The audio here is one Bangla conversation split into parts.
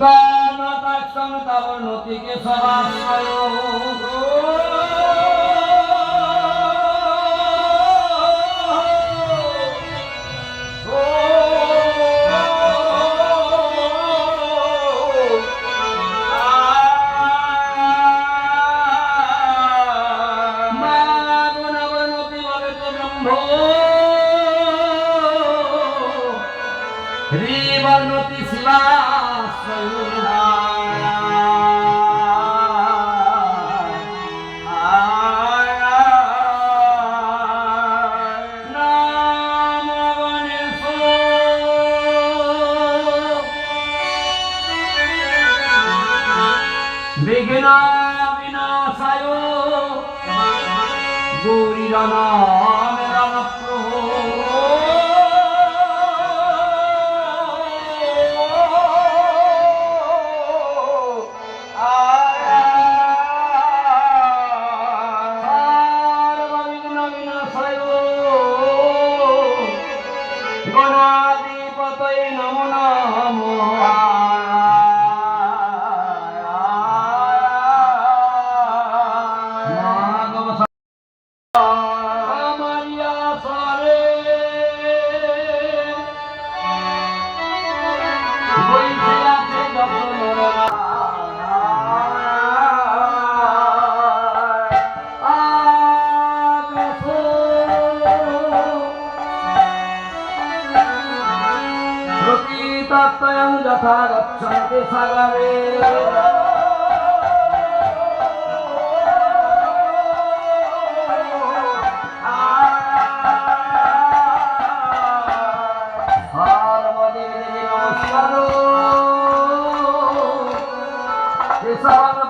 ব্যানতা সমতা উন্নতিকে সবার করি প্রকৃতাত্তয়ং যথা গচ্ছন্তি সাগরে সর্বদিন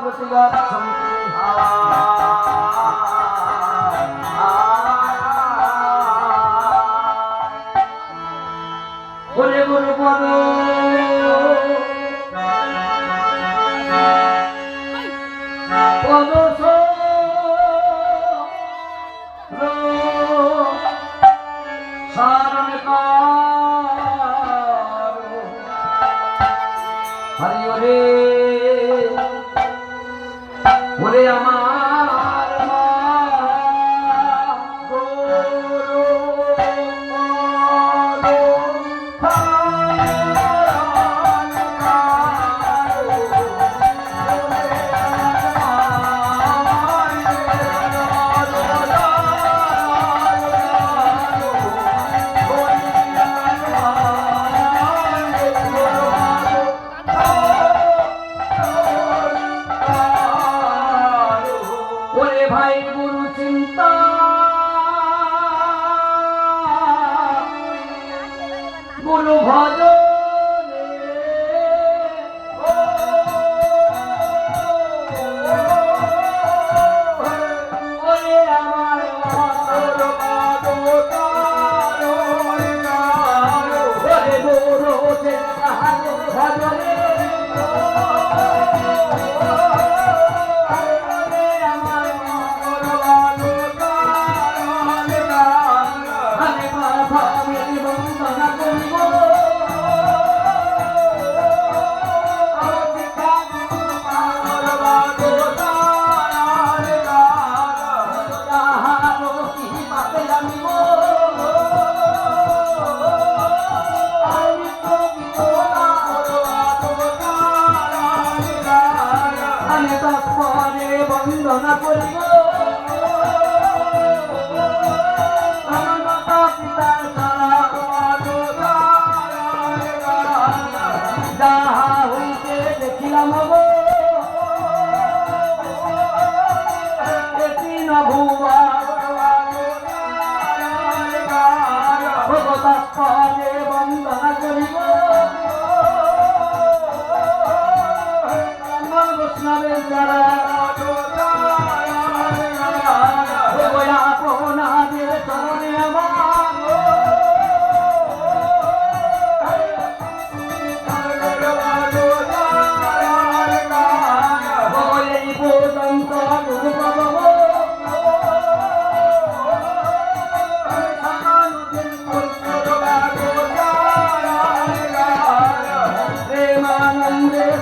প্রতিগচ্ছন্তি। ওরে আমার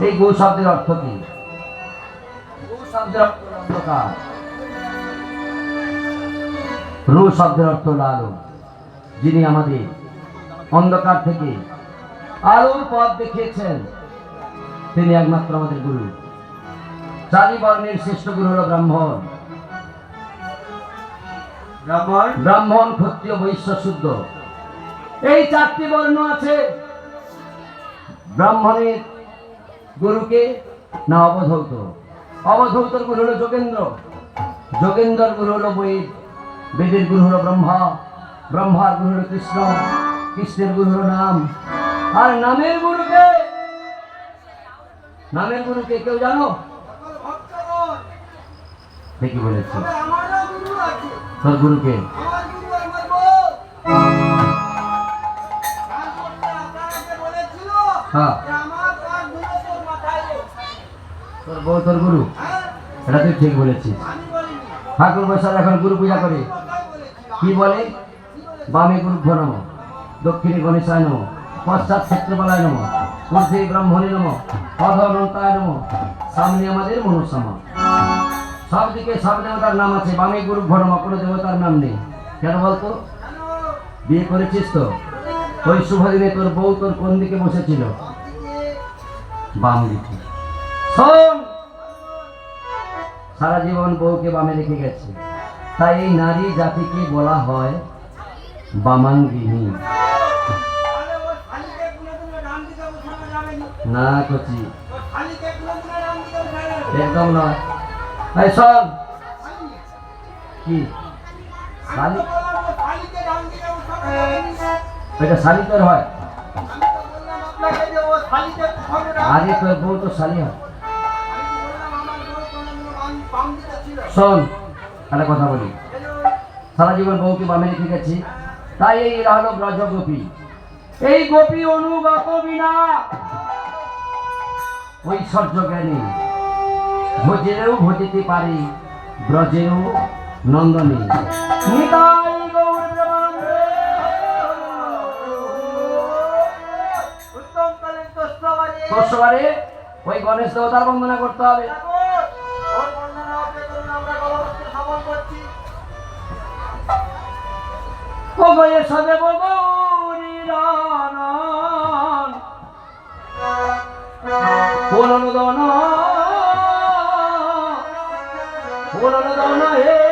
এই গো শব্দের অর্থ কি? গো শব্দের অর্থ অন্ধকার। রু শব্দের অর্থ হলো আলো যিনি আমাদের অন্ধকার থেকে আলোর পথ দেখিয়েছেন। তিনি একমাত্র আমাদের গুরু। চারি বর্ণের শ্রেষ্ঠ গুরু হলো ব্রাহ্মণ। ব্রাহ্মণ? ব্রাহ্মণ ক্ষত্রিয় বৈশ্য শুদ্ধ। এই চারটি বর্ণ আছে। ব্রাহ্মণের গুরুকে না অবধৌত। অবধৌতর গুরু হলো যোগেন্দ্র। যোগেন্দ্রর গুরু হলো বৈদ। বেদের গুরু হলো ব্রহ্মা। ব্রহ্মার গুরু হলো কৃষ্ণ। কৃষ্ণের গুরু হলো নাম। আর নামের গুরুকে নামের গুরুকে কেউ জানো? ঠিকই বলেছি। তোর গুরুকে। হ্যাঁ যে আমার কাজগুলো তোর মাথায় নেই। তোর বউ, তোর গুরু। এটা তুই ঠিক বলেছিস। ঠাকুর এখন গুরু পূজা করে। কি বলে? বামে নম, দক্ষিণে নম, পশ্চাৎ নম নম নম, সামনে আমাদের সব দিকে সব দেবতার নাম আছে। বামে গুরুভ্য নম, কোনো দেবতার নাম নেই। কেন বলতো? বিয়ে করেছিস তো? ওই শুভ দিনে তোর বউ তোর কোন দিকে বসেছিল? বাম দিকে। শোন সারা জীবন বউকে বামে রেখে গেছে তাই এই নারী জাতিকে বলা হয় বামাঙ্গিনী না। কচি। একদম নয় শালি। কি শালি তো। এটা শালি তোর হয় তো। আগে তোর বউ তো শালি হয় শোন একটা কথা বলি। সারা জীবন বউকে বামে রেখে গেছি তাই এই এরা হলো ব্রজ গোপী। এই গোপী অনুগত বিনা ঐশ্বর্য জ্ঞানী। ভোজেরও ভজিতে পারি ব্রজেরও নন্দনী। নিতাই গৌর প্রেমানন্দে। উত্তমকালীন তোষবারে ওই গণেশ দেবতার বন্দনা করতে হবে। গয়ে সদেব গৌরী রানন পুনরুদন দন হে